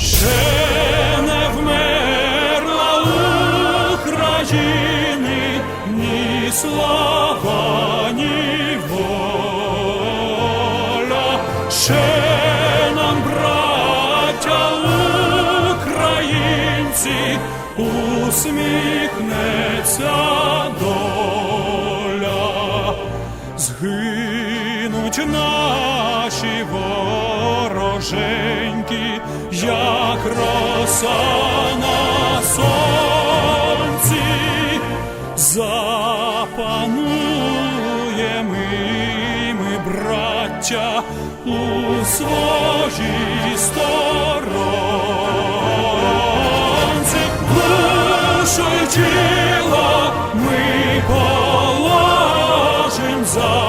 Ще не вмерла ні слава. Ще нам, браття українці, усміхнеться доля. Згинуть наші вороженьки, як роса на сонці, запануємо і ми, браття, у своїй сторонці, душу тіло ми положим за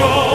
і покажем, що